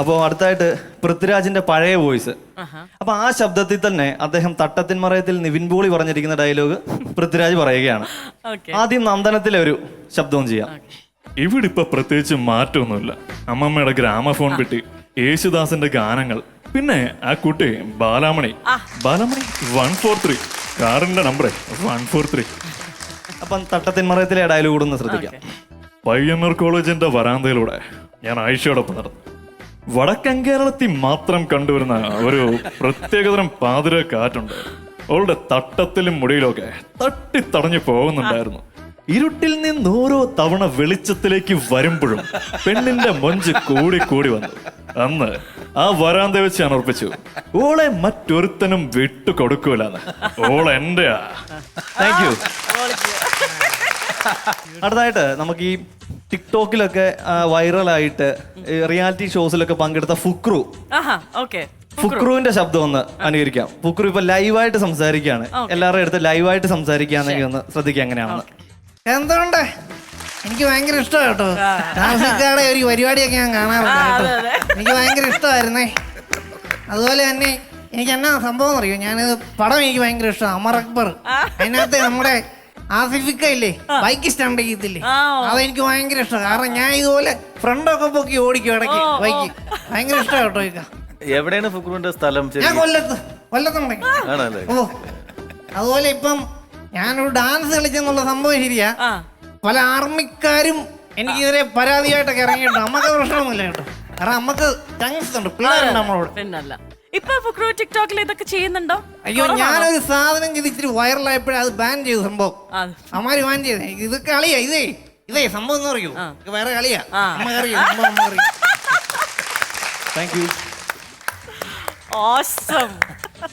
അപ്പോൾ അടുത്തായിട്ട് പൃഥ്വിരാജിന്റെ പഴയ വോയിസ്. അപ്പൊ ആ ശബ്ദത്തിൽ തന്നെ അദ്ദേഹം തട്ടത്തിൻ മറയത്തിൽ നിവിൻ പോളി പറഞ്ഞിരിക്കുന്ന ഡയലോഗ് പൃഥ്വിരാജ് പറയുകയാണ്. ഓക്കെ. ആദ്യം നന്ദനത്തിലെ ഒരു ശബ്ദവും ചെയ്യാം. ഇവിടെ ഇപ്പൊ പ്രത്യേകിച്ച് മാറ്റമൊന്നുമില്ല. അമ്മമ്മയുടെ ഗ്രാമഫോൺ പെട്ടി യേശുദാസിന്റെ ഗാനങ്ങൾ പിന്നെ ആ കുട്ടി Balamani. Balamani one four three കാറിന്റെ നമ്പർ വൺ ഫോർ ത്രീ അപ്പം തട്ടത്തിൻ മറയത്തിലെ ഡയലോഗ് കൂടെ ഒന്ന് ശ്രദ്ധിക്കാം. പയ്യന്നൂർ കോളേജിന്റെ വരാന്തയിലൂടെ ഞാൻ ആയിഷയോടൊപ്പം നടന്നു. വടക്കൻ കേരളത്തിൽ മാത്രം കണ്ടുവരുന്ന ഒരു പ്രത്യേകതരം പാതിര കാറ്റുണ്ട് അവളുടെ തട്ടത്തിലും മുടിയിലൊക്കെ തട്ടി തടഞ്ഞു പോകുന്നുണ്ടായിരുന്നു ഇരുട്ടിൽ നിന്ന് ഓരോ തവണ വെളിച്ചത്തിലേക്ക് വരുമ്പോഴും പെണ്ണിന്റെ മൊഞ്ച് കൂടി കൂടി വന്നു അന്ന് ആ വരാന്ത വെച്ച് ഞാൻ ഉറപ്പിച്ചു ഓളെ മറ്റൊരുത്തനും വിട്ടു കൊടുക്കൂലെന്ന് ഓൾ താങ്ക് യു അടുത്തായിട്ട് നമുക്ക് ഈ ടിക്ടോക്കിലൊക്കെ വൈറലായിട്ട് റിയാലിറ്റി ഷോസിലൊക്കെ പങ്കെടുത്ത ഫുക്രു. ആഹാ ഓക്കെ. ഫുക്രുവിന്റെ ശബ്ദം ഒന്ന് അനുകരിക്കാം. ഫുക്രു ഇപ്പൊ ലൈവായിട്ട് സംസാരിക്കുകയാണ് എല്ലാവരുടെ അടുത്ത് ലൈവായിട്ട് സംസാരിക്കുകയാണെങ്കിൽ ഒന്ന് ശ്രദ്ധിക്കുക എങ്ങനെയാണെന്ന്. എന്തുകൊണ്ട്? എനിക്ക് ഭയങ്കര ഇഷ്ടമാണ് കേട്ടോ താമസിക്കാടെ ഒരു പരിപാടിയൊക്കെ ഞാൻ കാണാറുണ്ട് കേട്ടോ. എനിക്ക് ഭയങ്കര ഇഷ്ടമായിരുന്നേ. അതുപോലെ തന്നെ എനിക്ക് എന്നാ സംഭവം അറിയോ? ഞാനിത് പടം എനിക്ക് ഭയങ്കര ഇഷ്ടമാണ്. അമർ അക്ബർ. അതിനകത്ത് നമ്മുടെ ആസിഫിക്ക ഇല്ലേ ബൈക്ക് സ്റ്റാൻഡ് ചെയ്തില്ലേ അതെനിക്ക് ഭയങ്കര ഇഷ്ടമാണ്. കാരണം ഞാൻ ഇതുപോലെ ഫ്രണ്ടൊക്കെ പൊക്കി ഓടിക്കും ഇടയ്ക്ക് ബൈക്ക്. ഭയങ്കര ഇഷ്ടമാണ് കേട്ടോ ഇക്ക. എവിടെയാണ് ഫുക്രുവിന്റെ സ്ഥലം ഞാൻ? കൊല്ലത്ത് കൊല്ലത്തുണ്ടെങ്കിൽ ആണല്ലേ? ഓ. അതുപോലെ ഇപ്പം ഞാനൊരു ഡാൻസ് കളിച്ചെന്നുള്ള സംഭവം ശരിയാ. ആ. പല ആർമിക്കാരും എനിക്കിതിരെ പരാതിയായിട്ടൊക്കെ ഇറങ്ങിയിട്ടുണ്ട്. നമുക്ക് പ്രശ്നമൊന്നുമില്ല കേട്ടോ. കാരണം നമുക്ക് ചങ്സ് ഉണ്ട്. പിള്ളേരുണ്ട് നമ്മളോട്. പിന്നല്ല. ഇപ്പൊ ഫുക്രോ ടിക്ടോക്കിൽ ഇതൊക്കെ ചെയ്യുന്നുണ്ടോ? അയ്യോ ഞാനൊരു സാധനം ചെയ്തിട്ട് വൈറലായപ്പോഴേ അത് ബാൻ ചെയ്തു സംഭവം. ആ, അമ്മാര് ബാൻ ചെയ്തേ. ഇത് കളിയാ ഇതേ ഇതേ സംഭവം എന്ന് പറയൂ. ഇത് വേറെ കളിയാ. ആ. നമുക്കറിയാം സംഭവം നമുക്കറിയാം താങ്ക് യു awesome.